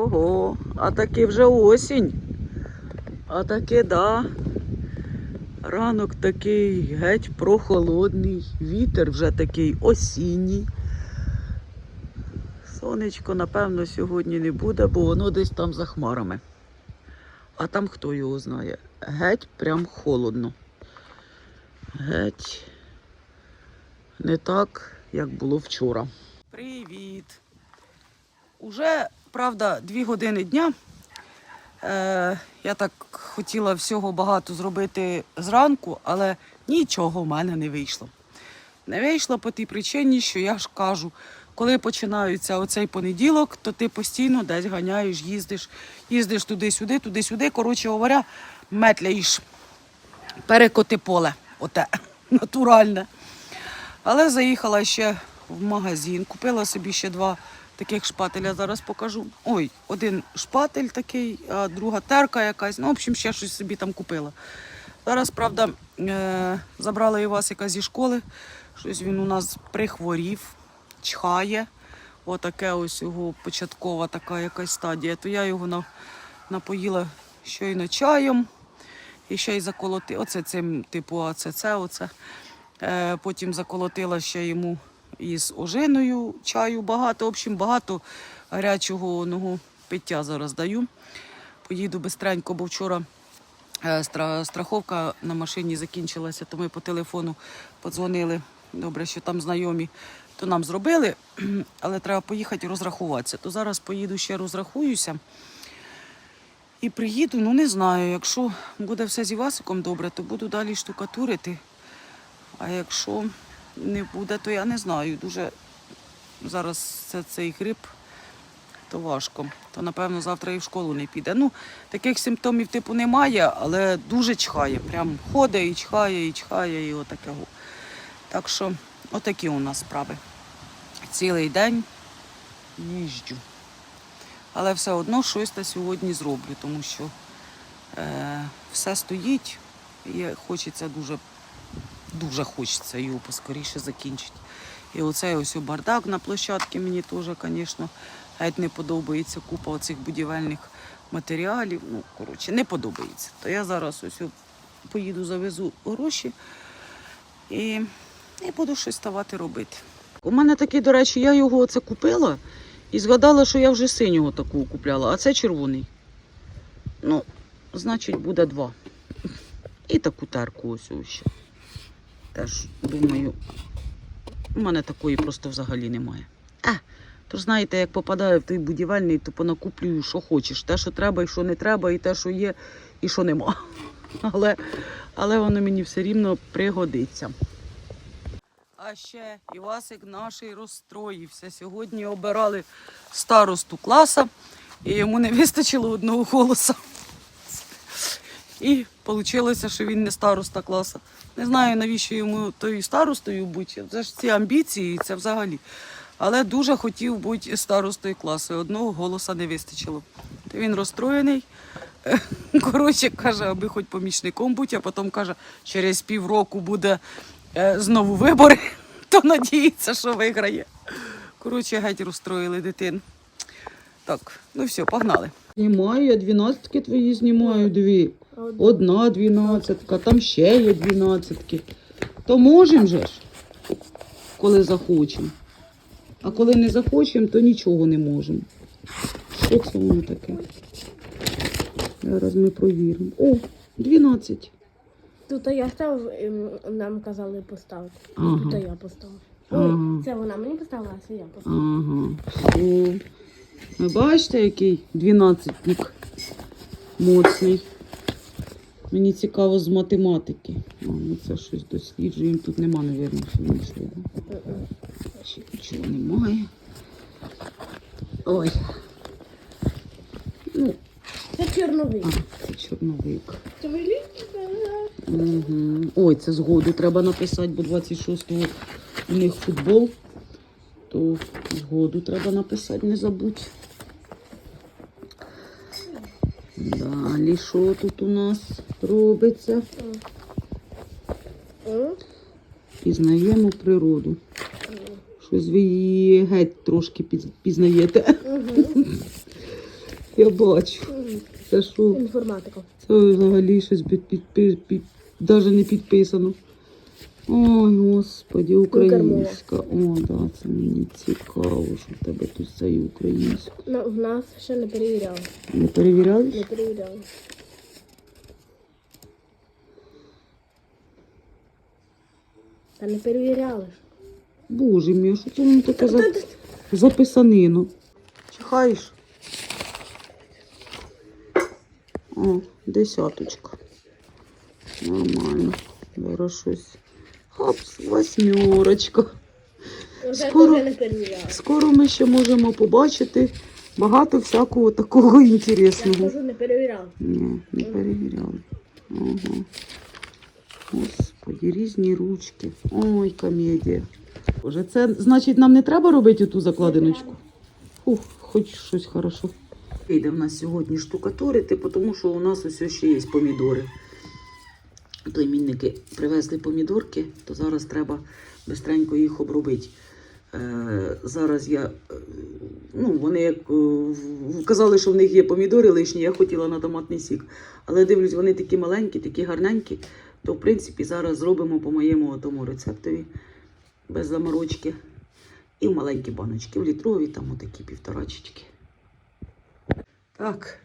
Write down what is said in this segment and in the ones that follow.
Ого, а таки вже осінь. А таки, да. Ранок такий геть прохолодний, вітер вже такий осінній. Сонечко, напевно, сьогодні не буде, бо воно десь там за хмарами. А там хто його знає? Геть прям холодно. Геть не так, як було вчора. Привіт! Уже, правда, дві години дня. Е, я так хотіла всього багато зробити зранку, але нічого в мене не вийшло. Не вийшло по тій причині, що я ж кажу, коли починається оцей понеділок, то ти постійно десь ганяєш, їздиш, їздиш туди-сюди, туди-сюди. Коротше говоря, метляєш перекоти поле, оте натуральне. Але заїхала ще в магазин, купила собі ще два таких шпателя. Зараз покажу. Ой, один шпатель такий, а друга терка якась. Ну, в общем, ще щось собі там купила. Зараз, правда, е- забрала Івасика зі школи. Щось він у нас прихворів, чхає. Отаке ось його початкова така якась стадія. То я його на- напоїла щойно чаєм. І ще й заколоти. Оце цим, типу, АЦЦ, оце. Е, потім заколотила ще йому із ожиною чаю багато. В общем, багато гарячого оного пиття зараз даю. Поїду бистренько, бо вчора е, страховка на машині закінчилася, то ми по телефону подзвонили. Добре, що там знайомі, то нам зробили, але треба поїхати розрахуватися. То зараз поїду ще розрахуюся. І приїду, ну не знаю, якщо буде все з Івасиком добре, то буду далі штукатурити. А якщо не буде, то я не знаю. Дуже зараз це, цей грип, то важко. То напевно завтра і в школу не піде. Ну, таких симптомів типу немає, але дуже чхає. Прям ходить і чхає, і чхає, і отакого. Так що, отакі у нас справи. Цілий день їжджу. Але все одно щось та сьогодні зроблю, тому що е, все стоїть. І хочеться дуже, дуже хочеться його поскоріше закінчити. І оцей ось бардак на площадці мені теж, звісно, геть не подобається. Купа оцих будівельних матеріалів. Ну, коротше, не подобається. То я зараз ось поїду, завезу гроші і, і буду щось ставати робити. У мене такий, до речі, я його оце купила і згадала, що я вже синього такого купляла, а це червоний. Ну, значить, буде два. І таку терку ось ось ще. Теж, думаю, у мене такої просто взагалі немає. А, то знаєте, як попадаю в той будівельний, то понакуплюю, що хочеш. Те, що треба, і що не треба, і те, що є, і що нема. Але, але воно мені все рівно пригодиться. А ще Івасик наш розстроївся. Сьогодні обирали старосту класа, і йому не вистачило одного голоса. І вийшло, що він не староста класу. Не знаю, навіщо йому тою старостою бути. Це ж ці амбіції, це взагалі. Але дуже хотів бути старостою класу. Одного голоса не вистачило. То він розстроєний. Коротше, каже, аби хоч помічником бути, а потім каже, через півроку буде е, знову вибори, то надіється, що виграє. Коротше, геть розстроїли дитину. Так, ну все, погнали. Знімаю, я двінадцятки твої знімаю, дві. Одна двінадцятка, там ще є двінадцятки. То можемо же ж, коли захочемо. А коли не захочемо, то нічого не можемо. Що це воно таке? Зараз ми провіримо. О, 12. Тут я став, ем, нам казали поставити. Ага. Тут я поставив. Ага. Це вона мені поставила, а це я поставила. Ага. Все. Ви бачите, який 12-ник моцний. Мені цікаво з математики. А, ну це щось досліджуємо. Тут нема, мабуть, да? Ще нічого немає. Ой. Ну, Це чорновик. а, це чорновик. Це? Угу. Ой, це згоду треба написати, бо 26-го у них футбол. То згоду треба написати, не забудь. Далі що тут у нас робиться? Пізнаємо природу. Щось ви її геть трошки піз- пізнаєте. Я бачу. Це що? Інформатика. Це взагалі щось під, під, під, під, навіть не підписано. Ой, господі, українська. О, да, це мені цікаво, що в тебе тут це і українська. В нас ще не перевіряли. Не перевіряли? Не перевіряли. Та не перевіряли ж. Боже мій, що це воно таке за... записанину? Чихаєш? О, десяточка. Нормально. Зараз щось. Хапс, восьмерочка. Скоро-. Скоро ми ще можемо побачити багато всякого такого Я інтересного. не перевіряли. Ні, не перевіряли. Ага. Господі, різні ручки. Ой, комедія. Боже, це значить нам не треба робити ту закладиночку? Ух, хоч щось хорошо. Йде в нас сьогодні штукатурити, тому що у нас ось ще є помідори. Племінники привезли помідорки, то зараз треба бистренько їх обробити. Е, зараз я, е, ну, вони як е, казали, що в них є помідори лишні, я хотіла на томатний сік. Але дивлюсь, вони такі маленькі, такі гарненькі, то в принципі зараз зробимо по моєму тому рецептові без заморочки. І в маленькі баночки, в літрові, там отакі півторачечки. Так,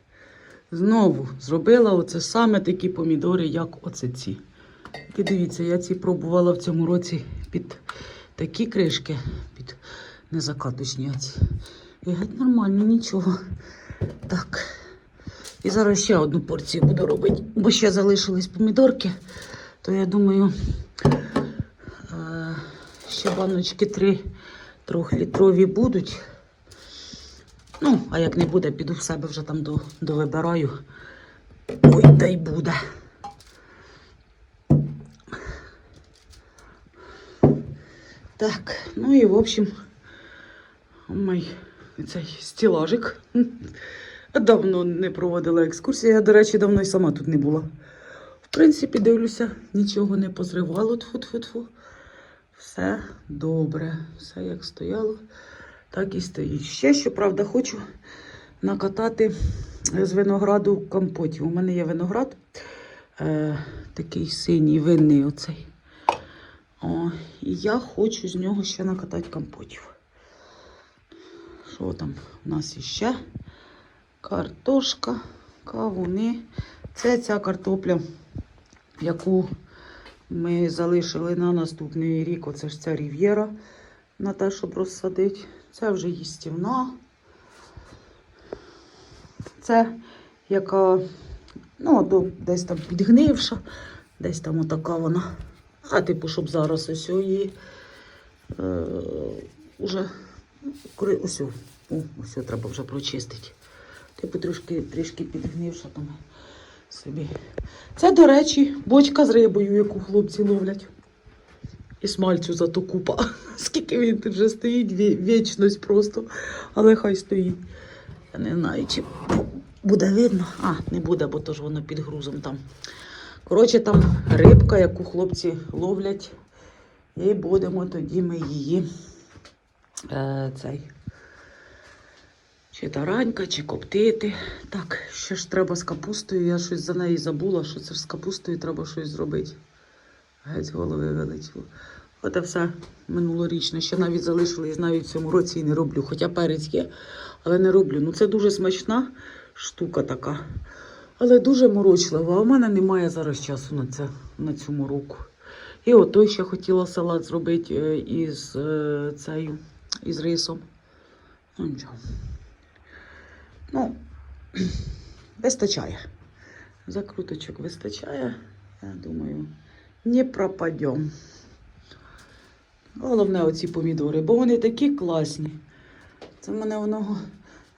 знову зробила оце саме такі помідори, як оце ці. І дивіться, я ці пробувала в цьому році під такі кришки, під незакаточні. І геть нормально, нічого. Так. І зараз ще одну порцію буду робити, бо ще залишились помідорки, то я думаю, е, ще баночки три трьохлітрові будуть. Ну, а як не буде, піду в себе вже там до, довибираю. Ой, дай буде. Так, ну і в общем, мій цей стілажик. Давно не проводила екскурсію. Я, до речі, давно й сама тут не була. В принципі, дивлюся, нічого не позривало. Тфу-тфу-тфу. Все добре. Все як стояло, так і стоїть. Ще, щоправда, хочу накатати з винограду компотів. У мене є виноград, е, такий синій, винний оцей. О, і я хочу з нього ще накатати компотів. Що там у нас іще? Картошка, кавуни. Це ця картопля, яку ми залишили на наступний рік. Оце ж ця рів'єра на те, щоб розсадити. Це вже їстівна. Це яка, ну, десь там підгнивша, десь там отака вона. А типу, щоб зараз ось її е, уже кри- ось, о, о, ось треба вже прочистити. Типу трішки, трішки підгнивша там собі. Це, до речі, бочка з рибою, яку хлопці ловлять. І смальцю зато купа. Скільки він тут вже стоїть, ві- вічність просто. Але хай стоїть. Я не знаю, чи буде видно. А, не буде, бо то воно під грузом там. Коротше, там рибка, яку хлопці ловлять. І будемо тоді ми її е, цей. Чи таранька, чи коптити. Так, ще ж треба з капустою. Я щось за неї забула, що це ж з капустою треба щось зробити. Геть голови вилетіло. Оце все минулорічне. Ще навіть залишилось, навіть в цьому році і не роблю. Хоча перець є, але не роблю. Ну це дуже смачна штука така. Але дуже морочлива. А в мене немає зараз часу на це, на цю мороку. І от той ще хотіла салат зробити е, із е, цею, із рисом. Ну нічого. Ну, вистачає. Закруточок вистачає. Я думаю, не пропадем. Головне оці помідори, бо вони такі класні. Це мене воно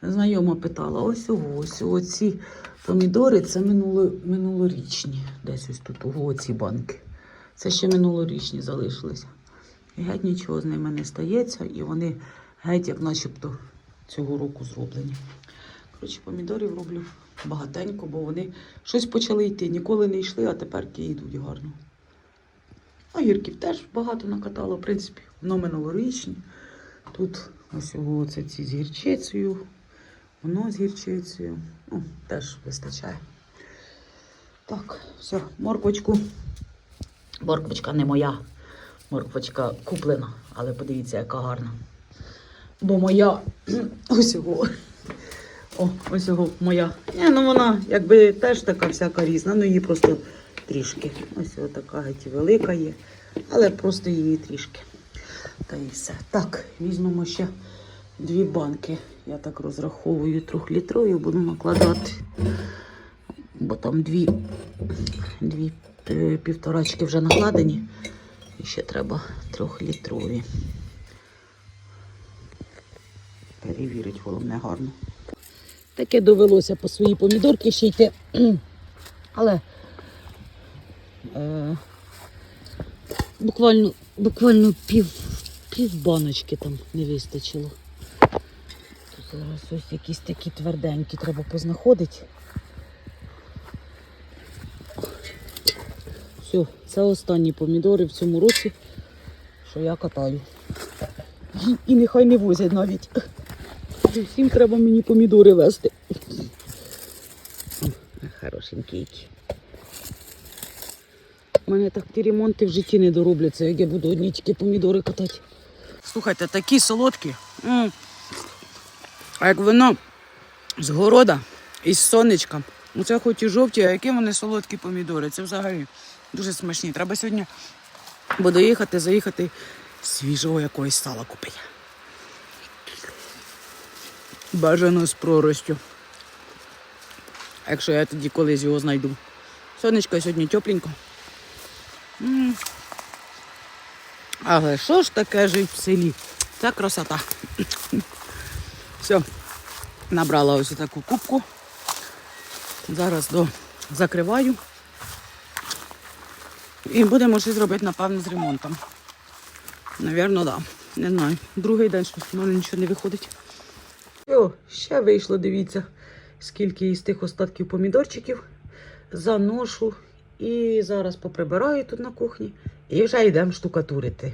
знайома питала. Ось ось оці помідори це минуло, минулорічні. Десь ось тут ого, ці банки. Це ще минулорічні залишилися. І геть нічого з ними не стається, і вони геть як начебто цього року зроблені. Коротше, помідорів роблю багатенько, бо вони щось почали йти. Ніколи не йшли, а тепер йдуть гарно. Огірків теж багато накатала, в принципі, воно минулорічні. Тут ось це ці з гірчицею. Воно з гірчицею. Ну, теж вистачає. Так, все, морквочку. Морквочка не моя. Морквочка куплена, але подивіться, яка гарна. Бо моя ось його. О, ось його моя. Ні, ну вона якби теж така всяка різна, ну її просто трішки. Ось ось така геть велика є, але просто її трішки. Та і все. Так, візьмемо ще дві банки. Я так розраховую трьохлітрові, буду накладати. Бо там дві, дві е, півторачки вже накладені. І ще треба трьохлітрові. Перевірить, головне гарно. Таке довелося по свої помідорки ще йти. Але е, буквально, буквально пів, пів баночки там не вистачило. Тут зараз ось якісь такі тверденькі треба познаходити. Все, це останні помідори в цьому році, що я катаю. І, і нехай не возять навіть. Всім треба мені помідори вести. Хорошенькі які. У мене так ті ремонти в житті не доробляться, як я буду одні тільки помідори катати. Слухайте, такі солодкі. М. А як вино з города із сонечка. Ну це хоч і жовті, а які вони солодкі помідори. Це взагалі дуже смачні. Треба сьогодні буду їхати, заїхати свіжого якогось сала купити. Бажано з проростю. Якщо я тоді колись його знайду. Сонечко сьогодні тепленько. Але що ж таке жить в селі? Це красота. Все, набрала ось таку кубку. Зараз до закриваю. І будемо щось робити, напевно, з ремонтом. Навірно, так. Да. Не знаю. Другий день щось в мене нічого не виходить. О, ще вийшло, дивіться, скільки із тих остатків помідорчиків заношу. І зараз поприбираю тут на кухні. І вже йдемо штукатурити.